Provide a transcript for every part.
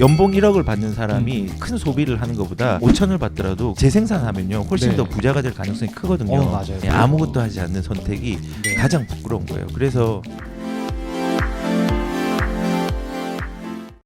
연봉 1억을 받는 사람이 큰 소비를 하는 것보다 5천을 받더라도 재생산하면요 훨씬 네. 더 부자가 될 가능성이 크거든요. 어, 맞아요. 예, 아무것도 하지 않는 선택이 네. 가장 부끄러운 거예요. 그래서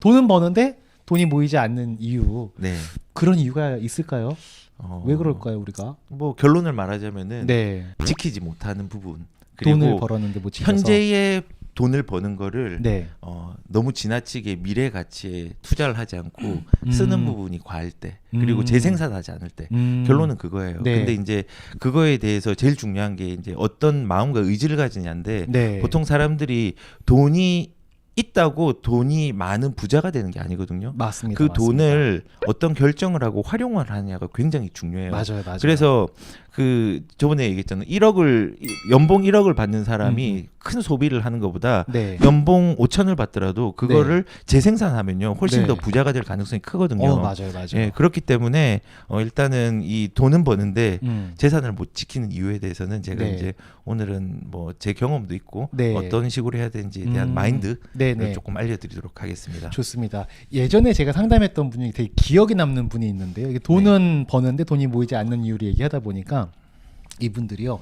돈은 버는데 돈이 모이지 않는 이유 네. 그런 이유가 있을까요? 어, 왜 그럴까요 우리가? 뭐 결론을 말하자면은 네. 지키지 못하는 부분 돈을 그리고 벌었는데 못 지켜서. 현재의 돈을 버는 거를 네. 어, 너무 지나치게 미래 가치에 투자를 하지 않고 음. 쓰는 부분이 과할 때 그리고 음. 재생산하지 않을 때 음. 결론은 그거예요. 네. 근데 이제 그거에 대해서 제일 중요한 게 이제 어떤 마음과 의지를 가지냐인데 네. 보통 사람들이 돈이 있다고 돈이 많은 부자가 되는 게 아니거든요. 맞습니다. 그 맞습니다. 돈을 어떤 결정을 하고 활용을 하냐가 굉장히 중요해요. 맞아요, 맞아요. 그래서 그 저번에 얘기했잖아요. 1억을 연봉 1억을 받는 사람이 음. 큰 소비를 하는 것보다 네. 연봉 5천을 받더라도 그거를 재생산하면요 훨씬 네. 더 부자가 될 가능성이 크거든요. 어 맞아요, 맞아요. 예, 그렇기 때문에 어, 일단은 이 돈은 버는데 음. 재산을 못 지키는 이유에 대해서는 제가 네. 이제 오늘은 뭐 제 경험도 있고 네. 어떤 식으로 해야 되는지에 대한 음. 마인드를 네네. 조금 알려드리도록 하겠습니다. 좋습니다. 예전에 제가 상담했던 분이 되게 기억에 남는 분이 있는데요. 이게 돈은 네. 버는데 돈이 모이지 않는 이유를 얘기하다 보니까 이분들이요.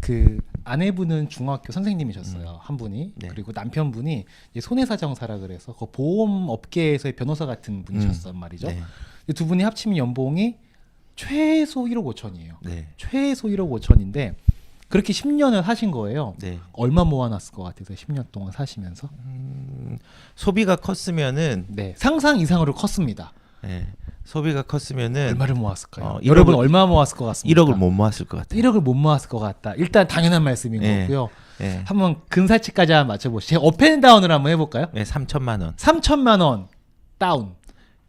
그 아내분은 중학교 선생님이셨어요. 한 분이. 네. 그리고 남편분이 이제 손해사정사라 그래서 그 보험 업계에서의 변호사 같은 분이셨단 말이죠. 네. 두 분이 합치면 연봉이 최소 1억 5천이에요. 네. 최소 1억 5천인데 그렇게 10년을 하신 거예요. 네. 얼마 모아놨을 것 같아서 10년 동안 사시면서 음, 소비가 컸으면은 네 상상 이상으로 컸습니다. 예, 소비가 컸으면은 얼마를 모았을까요? 어, 여러분 1억을 얼마 모았을 것 같습니까? 1억을 못 모았을 것 같아요. 1억을 못 모았을 것 같다. 일단 당연한 말씀인 네. 거고요. 예, 한번 근사치까지 한번 맞춰보시죠. 업앤다운을 한번 해볼까요? 예, 3천만 원, 3천만 원 다운.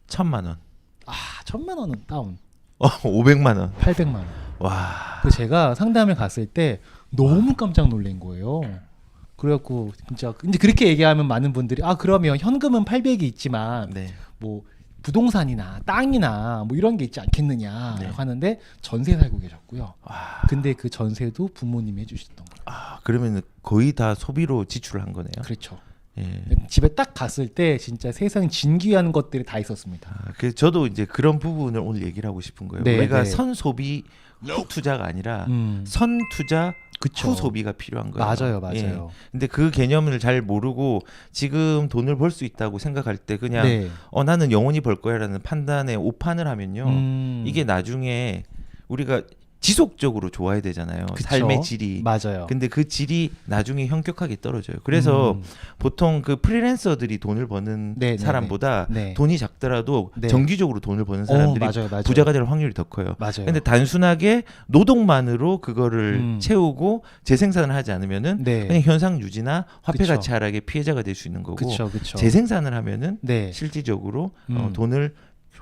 천만 원, 아 천만 원은 다운. 어, 500만 원. 800만 원. 와, 그 제가 상담을 갔을 때 너무 깜짝 놀란 거예요. 그래갖고 진짜 이제 그렇게 얘기하면 많은 분들이 아 그러면 현금은 800이 있지만 네, 뭐 부동산이나 땅이나 뭐 이런 게 있지 않겠느냐 네. 하는데 전세 살고 계셨고요. 와, 근데 그 전세도 부모님이 해주셨던 거예요. 아, 그러면은 거의 다 소비로 지출을 한 거네요. 그렇죠. 예. 집에 딱 갔을 때 진짜 세상 진귀한 것들이 다 있었습니다. 아, 그래서 저도 이제 그런 부분을 오늘 얘기를 하고 싶은 거예요. 네, 우리가 네. 선소비 후 투자가 아니라 음, 선 투자 그쵸. 후 소비가 필요한 거예요. 맞아요, 예. 맞아요. 근데 그 개념을 잘 모르고 지금 돈을 벌 수 있다고 생각할 때 그냥 네. 어 나는 영원히 벌 거야라는 판단에 오판을 하면요. 음, 이게 나중에 우리가 지속적으로 좋아야 되잖아요. 그쵸. 삶의 질이. 맞아요. 근데 그 질이 나중에 현격하게 떨어져요. 그래서 음, 보통 그 프리랜서들이 돈을 버는 네, 네, 사람보다 네. 돈이 작더라도 네. 정기적으로 돈을 버는 어, 사람들이 맞아요, 맞아요. 부자가 될 확률이 더 커요. 맞아요. 근데 단순하게 노동만으로 그거를 음. 채우고 재생산을 하지 않으면은 네, 그냥 현상 유지나 화폐 그쵸. 가치 하락의 피해자가 될 수 있는 거고 그렇죠, 그렇죠. 재생산을 하면은 네, 실질적으로 어, 음. 돈을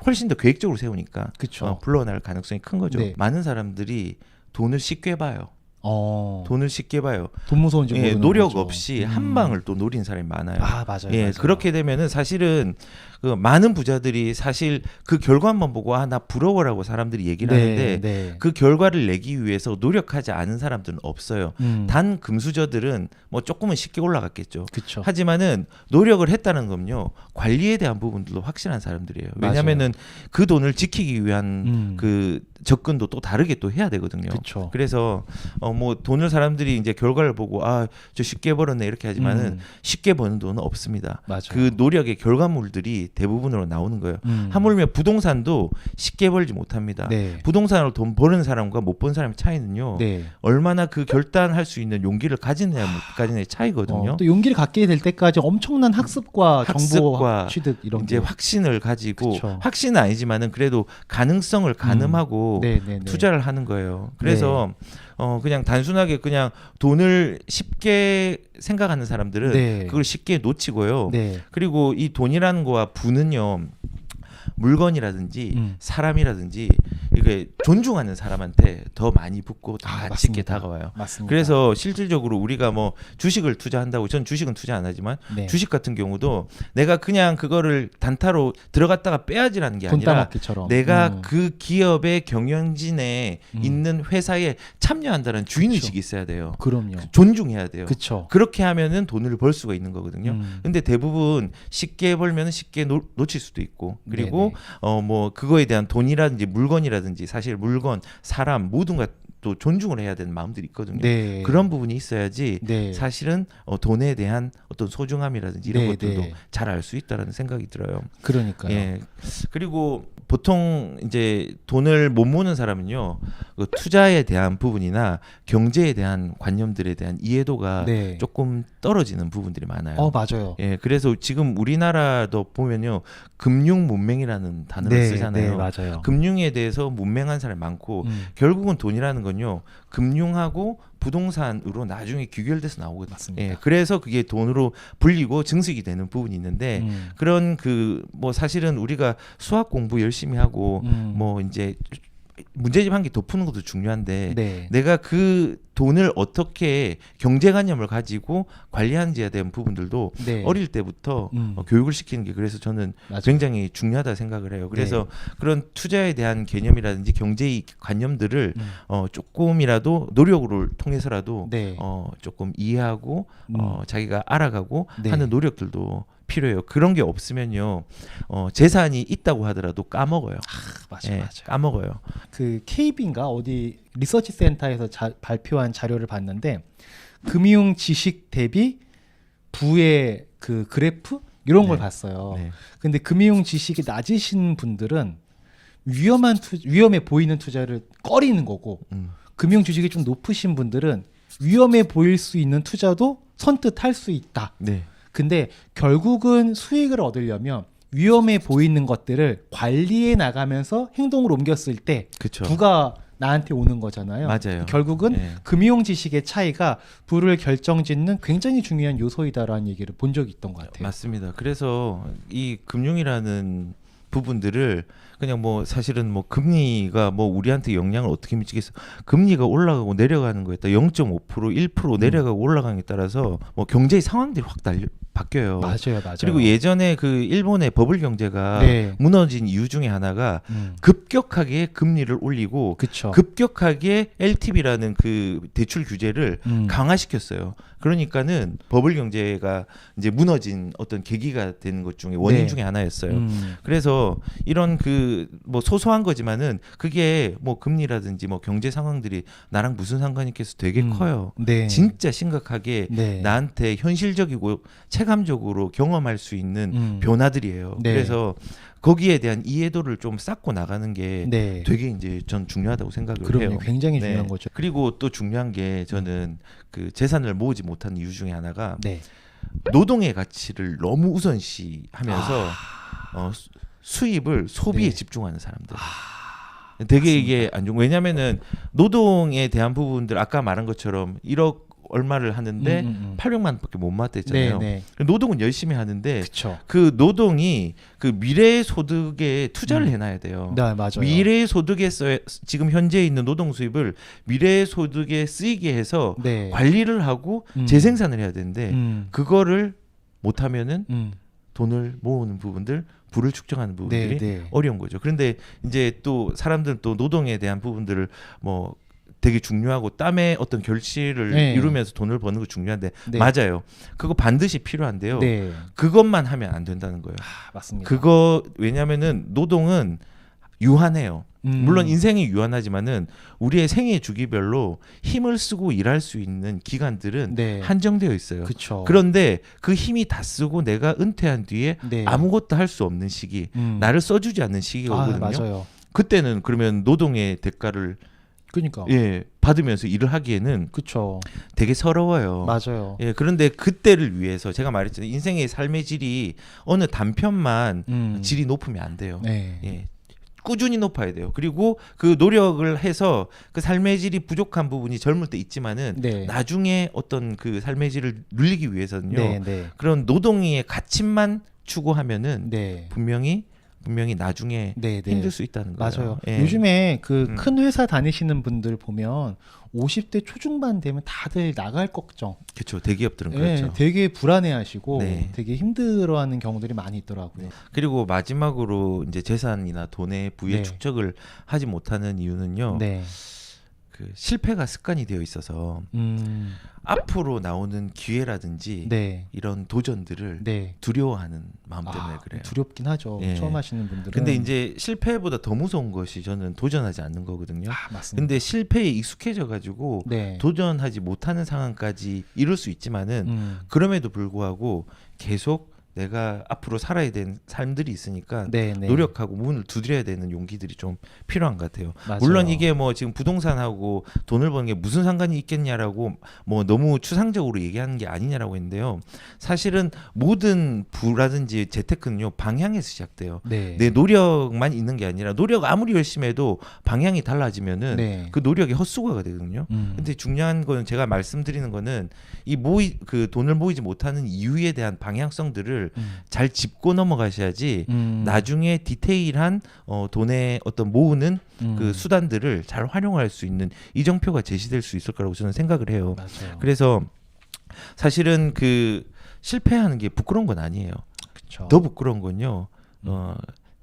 훨씬 더 계획적으로 세우니까. 어, 불러날 가능성이 큰 거죠. 네. 많은 사람들이 돈을 쉽게 봐요. 어, 돈을 쉽게 봐요. 돈 무서운지 예, 모르는 노력 거죠. 없이 음. 한 방을 또 노린 사람이 많아요. 아 맞아요. 예, 맞아요. 그렇게 되면은 사실은 그 많은 부자들이 사실 그 결과만 보고 아 나 부러워라고 사람들이 얘기를 네, 하는데 네. 그 결과를 내기 위해서 노력하지 않은 사람들은 없어요. 음, 단 금수저들은 뭐 조금은 쉽게 올라갔겠죠. 그렇죠. 하지만은 노력을 했다는 건요 관리에 대한 부분들도 확실한 사람들이에요. 맞아요. 왜냐하면은 그 돈을 지키기 위한 음, 그 접근도 또 다르게 또 해야 되거든요. 그렇죠. 그래서 어뭐 돈을 사람들이 이제 결과를 보고 아 저 쉽게 벌었네 이렇게 하지만은 음, 쉽게 버는 돈은 없습니다. 맞아요. 그 노력의 결과물들이 대부분으로 나오는 거예요. 음, 하물며 부동산도 쉽게 벌지 못합니다. 네, 부동산으로 돈 버는 사람과 못 버는 사람의 차이는요. 네. 얼마나 그 결단할 수 있는 용기를 가지느냐 못 가지느냐의 차이거든요. 어, 또 용기를 갖게 될 때까지 엄청난 학습과, 학습과 정보 취득 이런 이제 게 확신을 가지고 그쵸. 확신은 아니지만은 그래도 가능성을 가늠하고 네, 네, 네. 투자를 하는 거예요. 그래서 어 그냥 단순하게 그냥 돈을 쉽게 생각하는 사람들은 네. 그걸 쉽게 놓치고요. 네. 그리고 이 돈이라는 거와 부는요. 물건이라든지 음. 사람이라든지 이게 존중하는 사람한테 더 많이 붙고 더 아, 가치 있게 맞습니다. 다가와요. 맞습니다. 그래서 실질적으로 우리가 뭐 주식을 투자한다고 전 주식은 투자 안 하지만 네. 주식 같은 경우도 내가 그냥 그거를 단타로 들어갔다가 빼야지라는 게돈 아니라 내가 음. 그 기업의 경영진에 음. 있는 회사에 참여한다는 주인 그쵸. 의식이 있어야 돼요. 그럼요. 존중해야 돼요. 그렇죠. 그렇게 하면은 돈을 벌 수가 있는 거거든요. 음. 근데 대부분 쉽게 벌면 쉽게 놓, 놓칠 수도 있고 그리고 네네. 어뭐 그거에 대한 돈이라든지 물건이라든지 사실 물건 사람 모든 것도 존중을 해야 되는 마음들이 있거든요. 네. 그런 부분이 있어야지 네. 사실은 어, 돈에 대한 어떤 소중함이라든지 이런 네, 것들도 네. 잘알 수 있다라는 생각이 들어요. 그러니까요. 예. 그리고 보통 이제 돈을 못 모는 사람은요, 그 투자에 대한 부분이나 경제에 대한 관념들에 대한 이해도가 네. 조금 떨어지는 부분들이 많아요. 어 맞아요. 예, 그래서 지금 우리나라도 보면요, 금융 문맹이라는 단어를 네, 쓰잖아요. 네, 맞아요. 금융에 대해서 문맹한 사람이 많고 음, 결국은 돈이라는 건요, 금융하고 부동산으로 나중에 귀결돼서 나오거든요. 맞습니다. 예, 그래서 그게 돈으로 불리고 증식이 되는 부분이 있는데 음, 그런 그 뭐 사실은 우리가 수학 공부 열심히 하고 음, 뭐 이제 문제집 한 개 더 푸는 것도 중요한데 네. 내가 그 돈을 어떻게 경제관념을 가지고 관리하는지에 대한 부분들도 네. 어릴 때부터 음. 어, 교육을 시키는 게 그래서 저는 맞아요. 굉장히 중요하다 생각을 해요. 그래서 네. 그런 투자에 대한 개념이라든지 경제의 관념들을 음, 어, 조금이라도 노력을 통해서라도 네. 어, 조금 이해하고 음. 어, 자기가 알아가고 네. 하는 노력들도 필요해요. 그런 게 없으면요, 어, 재산이 있다고 하더라도 까먹어요. 맞아요, 예, 맞아요. 까먹어요. 그 KB인가 어디 리서치 센터에서 자- 발표한 자료를 봤는데 금융 지식 대비 부의 그 그래프 이런 걸 네. 봤어요. 네. 근데 금융 지식이 낮으신 분들은 위험한 투 위험해 보이는 투자를 꺼리는 거고 음, 금융 지식이 좀 높으신 분들은 위험해 보일 수 있는 투자도 선뜻 할 수 있다. 네, 근데 결국은 수익을 얻으려면 위험해 보이는 것들을 관리해 나가면서 행동을 옮겼을 때 그렇죠. 부가 나한테 오는 거잖아요. 맞아요. 결국은 네. 금융 지식의 차이가 부를 결정짓는 굉장히 중요한 요소이다라는 얘기를 본 적이 있던 것 같아요. 맞습니다. 그래서 이 금융이라는 부분들을 그냥 뭐 사실은 뭐 금리가 뭐 우리한테 영향을 어떻게 미치겠어? 금리가 올라가고 내려가는 거에 따라 0.5% 1% 음. 내려가고 올라가는 게 따라서 뭐 경제의 상황들이 확 달려 바뀌어요. 맞아요, 맞아요. 그리고 예전에 그 일본의 버블 경제가 네. 무너진 이유 중에 하나가 음, 급격하게 금리를 올리고 그쵸. 급격하게 LTV라는 그 대출 규제를 음, 강화시켰어요. 그러니까는 버블 경제가 이제 무너진 어떤 계기가 되는 것 중에 원인 네. 중에 하나였어요. 음, 그래서 이런 그 뭐 소소한 거지만은 그게 뭐 금리라든지 뭐 경제 상황들이 나랑 무슨 상관이 있겠어 되게 음, 커요. 네. 진짜 심각하게 네. 나한테 현실적이고 체감 적으로 경험할 수 있는 음, 변화들이에요. 네. 그래서 거기에 대한 이해도를 좀 쌓고 나가는 게 네. 되게 이제 전 중요하다고 생각을 그럼요. 해요. 굉장히 네. 중요한 거죠. 그리고 또 중요한 게 저는 그 재산을 모으지 못한 이유 중에 하나가 네. 노동의 가치를 너무 우선시하면서 어, 수- 수입을 소비에 네. 집중하는 사람들. 되게 이게 안 좋은 왜냐면은 노동에 대한 부분들 아까 말한 것처럼 1억 얼마를 하는데 음, 음, 음. 800만 원밖에 못 네, 모았댔잖아요. 네. 노동은 열심히 하는데 그쵸. 그 노동이 그 미래 소득에 투자를 음. 해놔야 돼요. 네, 맞아요. 미래 소득에 써 지금 현재 있는 노동 수입을 미래 소득에 쓰이게 해서 네. 관리를 하고 음. 재생산을 해야 되는데 음, 그거를 못하면은 음. 돈을 모으는 부분들, 부를 축적하는 부분들이 네, 네. 어려운 거죠. 그런데 이제 또 사람들은 또 노동에 대한 부분들을 뭐 되게 중요하고 땀의 어떤 결실을 네. 이루면서 돈을 버는 거 중요한데 네. 맞아요. 그거 반드시 필요한데요. 네. 그것만 하면 안 된다는 거예요. 아, 맞습니다. 그거 왜냐면은 노동은 유한해요. 음. 물론 인생이 유한하지만은 우리의 생애 주기별로 힘을 쓰고 일할 수 있는 기간들은 네. 한정되어 있어요. 그쵸. 그런데 그 힘이 다 쓰고 내가 은퇴한 뒤에 네. 아무것도 할 수 없는 시기, 음. 나를 써주지 않는 시기가 아, 오거든요. 맞아요. 그때는 그러면 노동의 대가를 그러니까. 예 받으면서 일을 하기에는 그쵸. 되게 서러워요. 맞아요. 예 그런데 그때를 위해서 제가 말했잖아요. 인생의 삶의 질이 어느 단편만 음. 질이 높으면 안 돼요. 네. 예. 꾸준히 높아야 돼요. 그리고 그 노력을 해서 그 삶의 질이 부족한 부분이 젊을 때 있지만은 네. 나중에 어떤 그 삶의 질을 늘리기 위해서는요. 네, 네. 그런 노동의 가치만 추구하면은 네. 분명히 분명히 나중에 네, 네. 힘들 수 있다는 거예요. 맞아요. 예. 요즘에 그 음. 큰 회사 다니시는 분들 보면 50대 초중반 되면 다들 나갈 걱정. 그렇죠. 대기업들은 예, 그렇죠. 되게 불안해하시고 네. 되게 힘들어하는 경우들이 많이 있더라고요. 네. 그리고 마지막으로 이제 재산이나 돈의 부의 네. 축적을 하지 못하는 이유는요. 네. 그 실패가 습관이 되어 있어서 음, 앞으로 나오는 기회라든지 네. 이런 도전들을 네. 두려워하는 마음 때문에 아, 그래요. 두렵긴 하죠. 예. 처음 하시는 분들은. 근데 이제 실패보다 더 무서운 것이 저는 도전하지 않는 거거든요. 아, 맞습니다. 근데 실패에 익숙해져 가지고 네. 도전하지 못하는 상황까지 이룰 수 있지만은 음, 그럼에도 불구하고 계속 내가 앞으로 살아야 되는 삶들이 있으니까 네, 네. 노력하고 문을 두드려야 되는 용기들이 좀 필요한 것 같아요. 맞아요. 물론 이게 뭐 지금 부동산하고 돈을 버는 게 무슨 상관이 있겠냐라고 뭐 너무 추상적으로 얘기하는 게 아니냐라고 했는데요. 사실은 모든 부라든지 재테크는요 방향에서 시작돼요. 네. 내 노력만 있는 게 아니라 노력 아무리 열심히 해도 방향이 달라지면은 네. 그 노력이 헛수고가 되거든요. 음. 근데 중요한 거는 제가 말씀드리는 거는 이 모이 그 돈을 모이지 못하는 이유에 대한 방향성들을 음. 잘 짚고 넘어가셔야지 음. 나중에 디테일한 어, 돈의 어떤 모으는 음. 그 수단들을 잘 활용할 수 있는 이정표가 제시될 수 있을 거라고 저는 생각을 해요. 맞아요. 그래서 사실은 그 실패하는 게 부끄러운 건 아니에요. 그쵸. 더 부끄러운 건요. 어,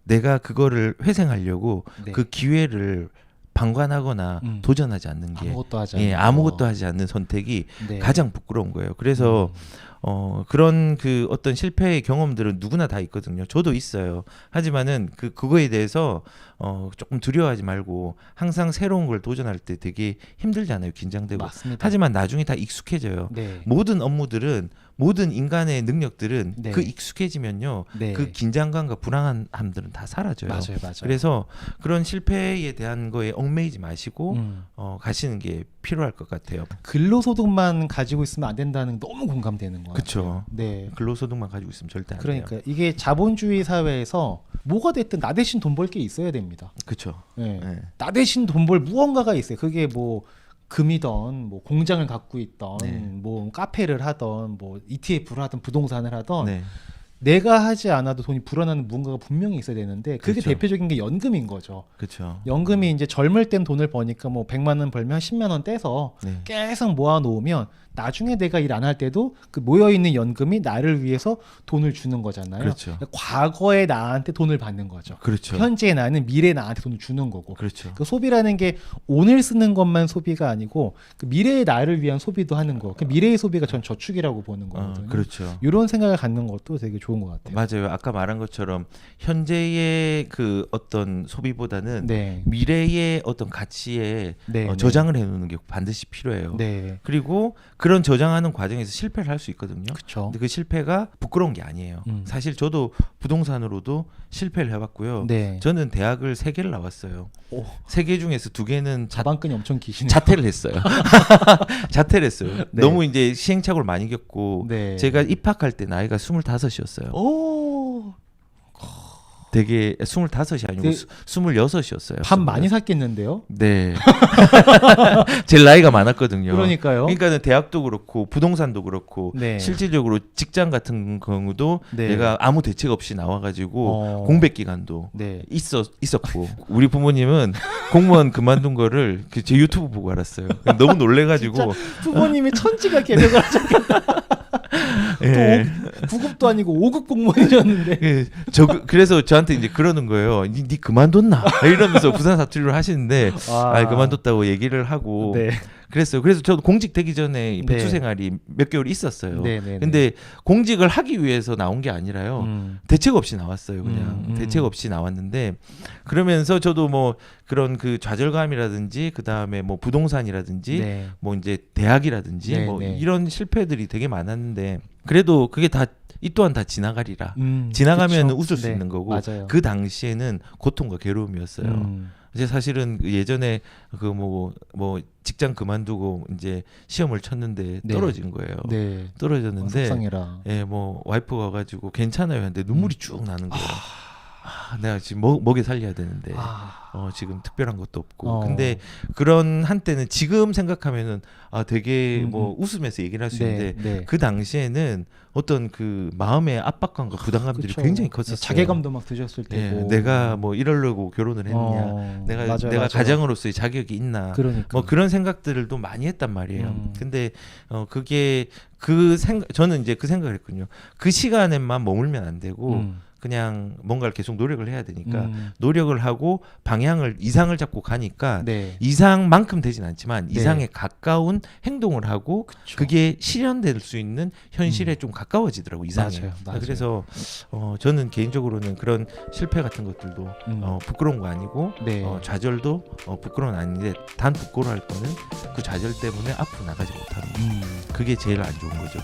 내가 그거를 회생하려고 네. 그 기회를 방관하거나 음. 도전하지 않는 게 아무것도 하지 예, 않는 아무것도 거. 하지 않는 선택이 네. 가장 부끄러운 거예요. 그래서 음. 어 그런 그 어떤 실패의 경험들은 누구나 다 있거든요. 저도 있어요. 하지만은 그 그거에 대해서 어 조금 두려워하지 말고 항상 새로운 걸 도전할 때 되게 힘들잖아요. 긴장되고. 맞습니다. 하지만 나중에 다 익숙해져요. 네. 모든 업무들은 모든 인간의 능력들은 네. 그 익숙해지면요. 네. 그 긴장감과 불안함들은 다 사라져요. 맞아요, 맞아요. 그래서 그런 실패에 대한 거에 얽매이지 마시고 음. 어 가시는 게 필요할 것 같아요. 근로소득만 가지고 있으면 안 된다는 게 너무 공감되는 거예요. 그쵸. 네. 근로소득만 가지고 있으면 절대 안 돼요. 그러니까 이게 자본주의 사회에서 뭐가 됐든 나 대신 돈 벌 게 있어야 됩니다. 그렇죠. 네. 네. 나 대신 돈 벌 무언가가 있어요. 그게 뭐 금이던 뭐 공장을 갖고 있던 네. 뭐 카페를 하던 뭐 ETF를 하던 부동산을 하던 네. 내가 하지 않아도 돈이 불어나는 무언가가 분명히 있어야 되는데 그게 그렇죠. 대표적인 게 연금인 거죠. 그렇죠. 연금이 이제 젊을 땐 돈을 버니까 뭐 100만 원 벌면 한 10만 원 떼서 네. 계속 모아 놓으면 나중에 내가 일 안 할 때도 그 모여 있는 연금이 나를 위해서 돈을 주는 거잖아요. 그렇죠. 그러니까 과거에 나한테 돈을 받는 거죠. 그렇죠. 현재 나는 미래 나한테 돈을 주는 거고. 그렇죠. 그 소비라는 게 오늘 쓰는 것만 소비가 아니고 그 미래의 나를 위한 소비도 하는 거. 그 미래의 소비가 전 저축이라고 보는 어, 거거든요. 그렇죠. 이런 생각을 갖는 것도 되게 좋은 것 같아요. 맞아요. 아까 말한 것처럼 현재의 그 어떤 소비보다는 네. 미래의 어떤 가치에 네. 어, 네. 저장을 해놓는 게 반드시 필요해요. 네. 그리고 그런 저장하는 과정에서 실패를 할 수 있거든요. 그렇죠. 근데 그 실패가 부끄러운 게 아니에요. 음. 사실 저도 부동산으로도 실패를 해봤고요. 네. 저는 대학을 세 개를 나왔어요. 오, 세개 중에서 두 개는 자, 자반끈이 엄청 기시네요. 자퇴를 했어요. 자퇴를 했어요. 네. 너무 이제 시행착오를 많이 겪고 네. 제가 입학할 때 나이가 스물다섯이었어요. 오. 되게 스물다섯이 아니고 네. 스- 스물여섯이었어요. 밥 많이 샀겠는데요? 네. 제일 나이가 많았거든요. 그러니까요. 그러니까는 대학도 그렇고 부동산도 그렇고 네. 실질적으로 직장 같은 경우도 네. 내가 아무 대책 없이 나와 가지고 어. 공백 기간도 네. 있었 있었고 우리 부모님은 공무원 그만둔 거를 그제 유튜브 보고 알았어요. 너무 놀래 가지고 부모님이 천지가 개벽을 하셨겠다. 예. 또 9급도 아니고 5급 공무원이셨는데. 예, 저 그- 그래서 저한테 이제 그러는 거예요. 니, 니 그만뒀나? 이러면서 부산 사투리를 하시는데 아, 그만뒀다고 얘기를 하고 네. 그랬어요. 그래서 저도 공직 되기 전에 이 배추 네. 생활이 몇 개월 있었어요. 네, 네, 네. 근데 공직을 하기 위해서 나온 게 아니라요. 음. 대책 없이 나왔어요. 그냥 음, 음. 대책 없이 나왔는데 그러면서 저도 뭐 그런 그 좌절감이라든지 그 다음에 뭐 부동산이라든지 네. 뭐 이제 대학이라든지 네, 뭐 네. 이런 실패들이 되게 많았는데 그래도 그게 다 이 또한 다 지나가리라. 음, 지나가면 그쵸. 웃을 수 네, 있는 거고 맞아요. 그 당시에는 고통과 괴로움이었어요. 음. 이제 사실은 그 예전에 그뭐뭐 직장 그만두고 이제 시험을 쳤는데 네. 떨어진 거예요. 네. 떨어졌는데 속상해라. 예, 뭐 와이프가 와 가지고 괜찮아요. 근데 눈물이 쭉 나는 거예요. 아, 아, 내가 지금 먹, 먹여 살려야 되는데 아, 어, 지금 특별한 것도 없고 어. 근데 그런 한때는 지금 생각하면은 아 되게 음, 뭐 웃으면서 얘기를 할 수 네, 있는데 네. 그 당시에는 어떤 그 마음의 압박감과 부담감들이 그쵸. 굉장히 컸었어요. 자괴감도 막 드셨을 예, 테고. 내가 뭐 이러려고 결혼을 했냐, 어, 내가 맞아요, 내가 맞아요. 가장으로서의 자격이 있나, 그러니까 뭐 그런 생각들도 많이 했단 말이에요. 음. 근데 어 그게 그 생각 저는 이제 그 생각을 했군요. 그 시간에만 머물면 안 되고 음, 그냥 뭔가를 계속 노력을 해야 되니까 음, 노력을 하고 방향을 이상을 잡고 가니까 네. 이상만큼 되진 않지만 네. 이상에 가까운 행동을 하고 그쵸. 그게 실현될 수 있는 현실에 좀 가까워지더라고 이상에. 맞아요, 맞아요. 그래서 어, 저는 개인적으로는 그런 실패 같은 것들도 음. 어, 부끄러운 거 아니고 네. 어, 좌절도 어, 부끄러운 거 아닌데 단 부끄러워할 거는 그 좌절 때문에 앞으로 나가지 못하는 거. 음. 그게 제일 안 좋은 거죠.